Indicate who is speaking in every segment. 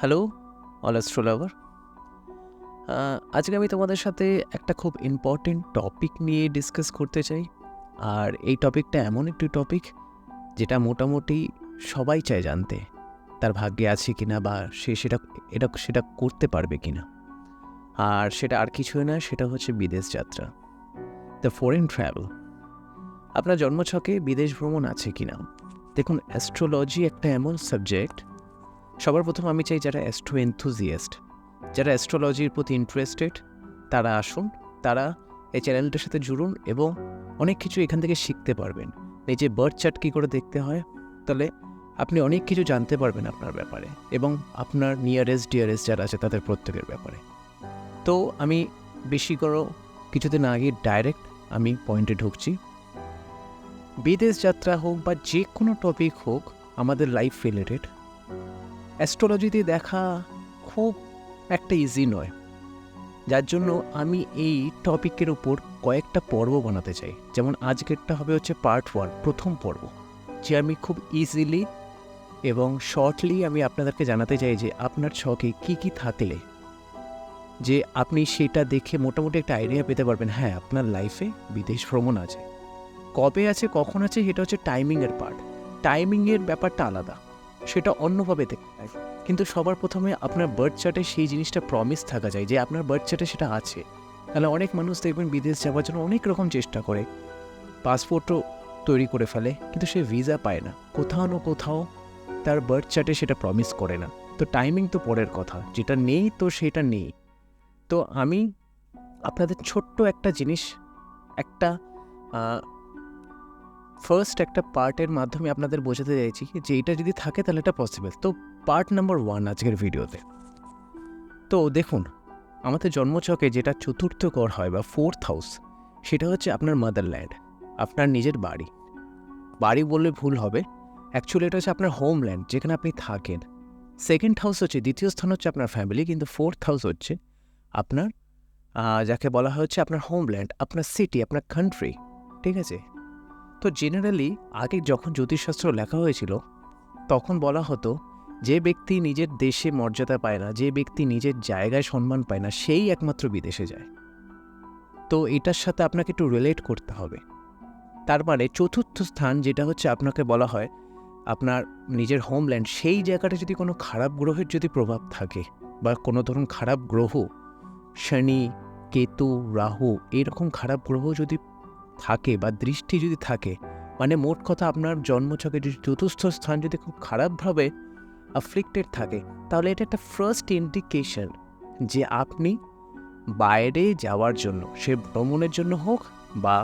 Speaker 1: Hello, all astro লাভার আজকে আমি তোমাদের সাথে একটা খুব ইম্পর্টেন্ট টপিক নিয়ে ডিসকাস করতে চাই। আর এই টপিকটা এমন একটি টপিক যেটা মোটামুটি সবাই চায় জানতে, তার ভাগ্যে আছে কি না বা সে সেটা, এটা সেটা করতে পারবে কি না আর সেটা আর কিছুই না, সেটা হচ্ছে বিদেশ যাত্রা। দ্য ফরেন ট্রাভেল আপনার জন্মছকে বিদেশ ভ্রমণ আছে কি না দেখুন অ্যাস্ট্রোলজি একটা এমন সাবজেক্ট সবার প্রথম আমি চাই যারা অ্যাস্ট্রো এনথুজিয়াস্ট যারা অ্যাস্ট্রোলজির প্রতি ইন্টারেস্টেড তারা আসুন, তারা এই চ্যানেলটার সাথে জুড়ুন এবং অনেক কিছু এখান থেকে শিখতে পারবেন। নিজে বার্থ চার্ট কী করে দেখতে হয়, তাহলে আপনি অনেক কিছু জানতে পারবেন আপনার ব্যাপারে এবং আপনার নিয়ারেস্ট ডিয়ারেস্ট যারা আছে তাদের প্রত্যেকের ব্যাপারে। তো আমি বেশি করো, কিছুদিন আগে ডাইরেক্ট আমি পয়েন্টে ঢুকছি। বিদেশ যাত্রা হোক বা যে কোনো টপিক হোক, আমাদের লাইফ রিলেটেড অ্যাস্ট্রোলজিতে দেখা খুব একটা ইজি নয়। যার জন্য আমি এই টপিকের উপর কয়েকটা পর্ব বানাতে চাই। যেমন আজকেরটা হবে হচ্ছে পার্ট ওয়ান প্রথম পর্ব। যে আমি খুব ইজিলি এবং শর্টলি আমি আপনাদেরকে জানাতে চাই যে আপনার ছকে কি কি থাকলে যে আপনি সেটা দেখে মোটামুটি একটা আইডিয়া পেতে পারবেন হ্যাঁ আপনার লাইফে বিদেশ ভ্রমণ আছে। কবে আছে, কখন আছে, সেটা হচ্ছে টাইমিংয়ের পার্ট টাইমিংয়ের ব্যাপারটা আলাদা। সেটা অন্যভাবে দেখতে হয় কিন্তু সবার প্রথমে আপনার বার্থ চার্টে সেই জিনিসটা প্রমিস থাকা যায় যে আপনার বার্থ চার্টে সেটা আছে। তাহলে অনেক মানুষ দেখবেন বিদেশ যাওয়ার জন্য অনেক রকম চেষ্টা করে। পাসপোর্টও তৈরি করে ফেলে, কিন্তু সে ভিসা পায় না। কোথাও না কোথাও তার বার্থ চার্টে সেটা প্রমিস করে না। তো টাইমিং তো পরের কথা। যেটা নেই তো সেটা নেই। তো আমি আপনাদের ছোট্ট একটা জিনিস, একটা ফার্স্ট একটা পার্টের মাধ্যমে আপনাদের বোঝাতে চাইছি যে এটা যদি থাকে তাহলে এটা পসিবল তো পার্ট নাম্বার ওয়ান আজকের ভিডিওতে। তো দেখুন, আমাদের জন্মচকে যেটা চতুর্থ ঘর হয় বা ফোর্থ হাউস সেটা হচ্ছে আপনার মাদারল্যান্ড আপনার নিজের বাড়ি। বাড়ি বললে ভুল হবে। অ্যাকচুয়ালি এটা হচ্ছে আপনার হোমল্যান্ড যেখানে আপনি থাকেন। সেকেন্ড হাউস হচ্ছে, দ্বিতীয় স্থান হচ্ছে আপনার ফ্যামিলি কিন্তু ফোর্থ হাউস হচ্ছে আপনার যাকে বলা হচ্ছে আপনার হোমল্যান্ড আপনার সিটি আপনার কান্ট্রি ঠিক আছে? তো জেনারেলি আগে যখন জ্যোতিষশাস্ত্র লেখা হয়েছিল, তখন বলা হতো, যে ব্যক্তি নিজের দেশে মর্যাদা পায় না, যে ব্যক্তি নিজের জায়গায় সম্মান পায় না, সেই একমাত্র বিদেশে যায়। তো এটার সাথে আপনাকে একটু রিলেট করতে হবে। তার মানে চতুর্থ স্থান যেটা হচ্ছে আপনাকে বলা হয়, আপনার নিজের হোমল্যান্ড সেই জায়গাটা যদি কোনো খারাপ গ্রহের যদি প্রভাব থাকে, বা কোনো ধরুন খারাপ গ্রহ, শনি, কেতু, রাহু, এরকম খারাপ গ্রহ যদি থাকে বা দৃষ্টি যদি থাকে মানে মোট কথা আপনার জন্মছকে যদি চতুর্থ স্থান যদি খুব খারাপভাবে অ্যাফ্লিক্টেড থাকে, তাহলে এটা একটা ফার্স্ট ইন্ডিকেশন যে আপনি বাইরে যাওয়ার জন্য, সে ভ্রমণের জন্য হোক বা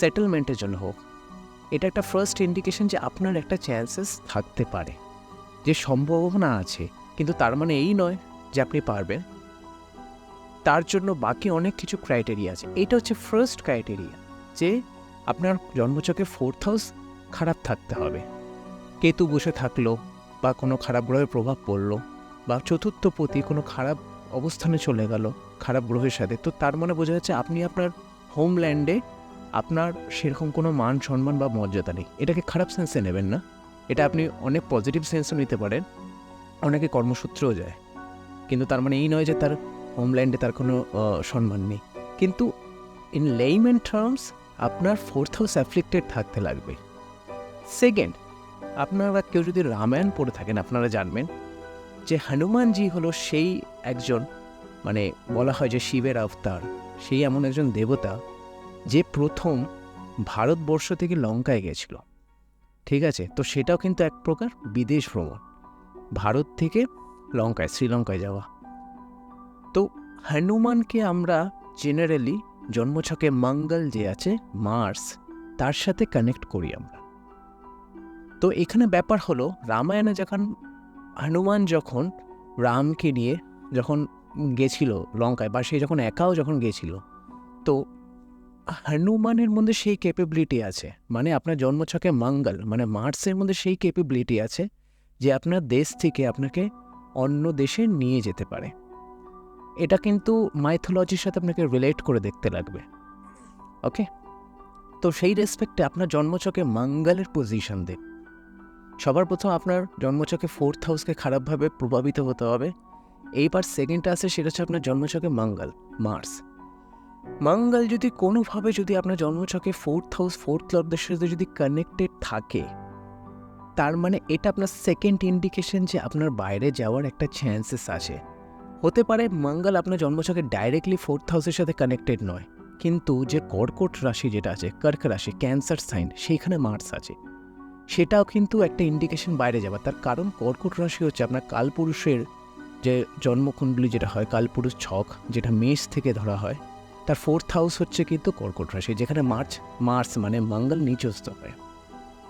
Speaker 1: সেটেলমেন্টের জন্য হোক, এটা একটা ফার্স্ট ইন্ডিকেশন যে আপনার একটা চান্সেস থাকতে পারে, যে সম্ভাবনা আছে, কিন্তু তার মানে এই নয় যে আপনি পারবেন। তার জন্য বাকি অনেক কিছু ক্রাইটেরিয়া আছে। এটা হচ্ছে ফার্স্ট ক্রাইটেরিয়া যে আপনার জন্মচকে ফোর্থ হাউস খারাপ থাকতে হবে। কেতু বসে থাকল বা কোনো খারাপ গ্রহের প্রভাব পড়ল বা চতুর্থ পতি কোনো খারাপ অবস্থানে চলে গেল, খারাপ গ্রহের সাথে, তো তার মানে বোঝা যাচ্ছে আপনি আপনার হোমল্যান্ডে আপনার সেরকম কোনো মান সম্মান বা মর্যাদা নেই। এটাকে খারাপ সেন্সে নেবেন না। এটা আপনি অনেক পজিটিভ সেন্সও নিতে পারেন, অনেকে কর্মসূত্রেও যায়। কিন্তু তার মানে এই নয় যে তার হোমল্যান্ডে তার কোনো সম্মান নেই। কিন্তু ইন লেইমেন টার্মস আপনার ফোর্থ হাউস অ্যাফ্লিক্টেড থাকতে লাগবে। সেকেন্ড আপনারা কেউ যদি রামায়ণ পড়ে থাকেন, আপনারা জানবেন যে হনুমানজি হলো সেই একজন মানে বলা হয় যে শিবের অবতার সেই এমন একজন দেবতা যে প্রথম ভারতবর্ষ থেকে লঙ্কায় গেছিল। ঠিক আছে? তো সেটাও কিন্তু এক প্রকার বিদেশ ভ্রমণ। ভারত থেকে লঙ্কায়, শ্রীলঙ্কায় যাওয়া। তো হনুমানকে আমরা জেনারেলি জন্মছকে মঙ্গল যে আছে মার্স তার সাথে কানেক্ট করি আমরা। তো এখানে ব্যাপার হলো, রামায়ণে যখন হনুমান যখন রামকে নিয়ে যখন গেছিল লঙ্কায়, বা সে যখন একাও যখন গেছিল, তো হনুমানের মধ্যে সেই ক্যাপেবিলিটি আছে। মানে আপনার জন্মছকে মঙ্গল মানে মার্সের মধ্যে সেই ক্যাপেবিলিটি আছে যে আপনার দেশ থেকে আপনাকে অন্য দেশে নিয়ে যেতে পারে। এটা কিন্তু মাইথোলজির সাথে আপনাকে রিলেট করে দেখতে লাগবে। ওকে তো সেই রেসপেক্টে আপনার জন্মছকে মঙ্গলের পজিশন দেখ সবার প্রথম আপনার জন্মছকে ফোর্থ হাউসকে খারাপভাবে প্রভাবিত হতে হবে। এইবার সেকেন্ডটা আছে, সেটা হচ্ছে আপনার জন্মছকে মঙ্গল মার্স মঙ্গল যদি কোনোভাবে যদি আপনার জন্মছকে ফোর্থ হাউস ফোর্থ লর্ডদের সাথে যদি কানেক্টেড থাকে, তার মানে এটা আপনার সেকেন্ড ইন্ডিকেশন যে আপনার বাইরে যাওয়ার একটা চান্সেস আছে। হতে পারে মঙ্গল আপনার জন্মছকে ডাইরেক্টলি ফোর্থ হাউসের সাথে কানেক্টেড নয়। কিন্তু যে কর্কট রাশি যেটা আছে, কর্ক রাশি ক্যান্সার সাইন সেইখানে মার্স আছে। সেটাও কিন্তু একটা ইন্ডিকেশন বাইরে যাবার তার কারণ কর্কট রাশি হচ্ছে আপনার কালপুরুষের যে জন্মকুণ্ডলী যেটা হয়, কালপুরুষ ছক, যেটা মেষ থেকে ধরা হয়, তার ফোর্থ হাউস হচ্ছে কিন্তু কর্কট রাশি, যেখানে মার্চ মার্স মানে মঙ্গল নিচস্ত হয়।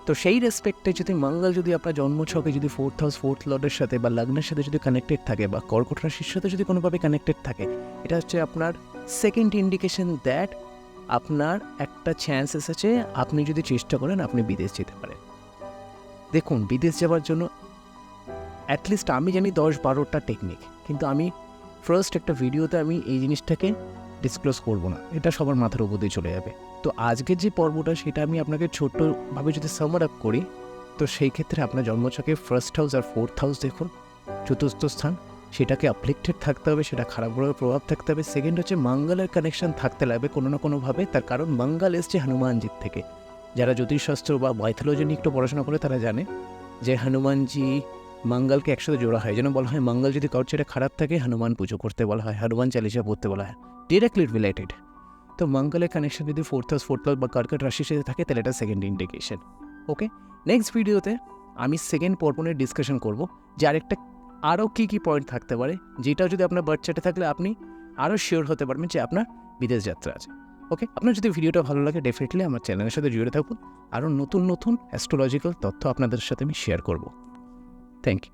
Speaker 1: তো সেই রেসপেক্টে যদি মঙ্গল যদি আপনার জন্মছকে যদি ফোর্থ হাউস ফোর্থ লর্ডের সাথে বা লগ্নের সাথে যদি কানেক্টেড থাকে বা কর্কট রাশির সাথে যদি কোনোভাবে কানেক্টেড থাকে, এটা হচ্ছে আপনার সেকেন্ড ইন্ডিকেশন দ্যাট আপনার একটা চান্সেস আছে আপনি যদি চেষ্টা করেন আপনি বিদেশ যেতে পারেন। দেখুন, বিদেশ যাওয়ার জন্য অ্যাটলিস্ট আমি জানি দশ বারোটা টেকনিক কিন্তু আমি ফার্স্ট একটা ভিডিওতে আমি এই জিনিসটাকে ডিসক্লোজ করব না। এটা সবার মাথার উপর দিয়ে চলে যাবে। তো আজকের যে পর্বটা সেটা আমি আপনাকে ছোট্টভাবে যদি সামার আপ করি, তো সেই ক্ষেত্রে আপনার জন্মছকে ফার্স্ট হাউস আর ফোর্থ হাউস দেখুন, চতুর্থ স্থান, সেটাকে অ্যাপ্লিক্টেড থাকতে হবে, সেটা খারাপভাবে প্রভাব থাকতে হবে। সেকেন্ড হচ্ছে মঙ্গলের কানেকশন থাকতে লাগবে কোনো না কোনোভাবে, তার কারণ মঙ্গল এসছে হনুমানজির থেকে। যারা জ্যোতিষশাস্ত্র বা মাইথোলজি নিয়ে একটু পড়াশোনা করে তারা জানে যে হনুমানজি মঙ্গলকে একসাথে জোড়া হয়। যেন বলা হয় মঙ্গল যদি কারোর ছেড়ে খারাপ থাকে, হনুমান পুজো করতে বলা হয়, হনুমান চালিশা পড়তে বলা হয়। ডিরেক্টলি রিলেটেড তো মঙ্গলের কানেকশন যদি ফোর্থ হাউস ফোর্থ হাউস বা কর্কট রাশির সাথে থাকে, তাহলে এটা সেকেন্ড ইন্ডিকেশন ওকে নেক্সট ভিডিওতে আমি সেকেন্ড পর্বনের ডিসকাশন করব, যে আরেকটা আরও কী কী পয়েন্ট থাকতে পারে, যেটা যদি আপনার বার্থ চার্টে থাকলে আপনি আরও শিওর হতে পারবেন যে আপনার বিদেশ যাত্রা আছে ওকে আপনার যদি ভিডিওটা ভালো লাগে ডেফিনেটলি আমার চ্যানেলের সাথে জুড়ে থাকুন। আরও নতুন নতুন অ্যাস্ট্রোলজিক্যাল তথ্য আপনাদের সাথে আমি শেয়ার করব। Thank you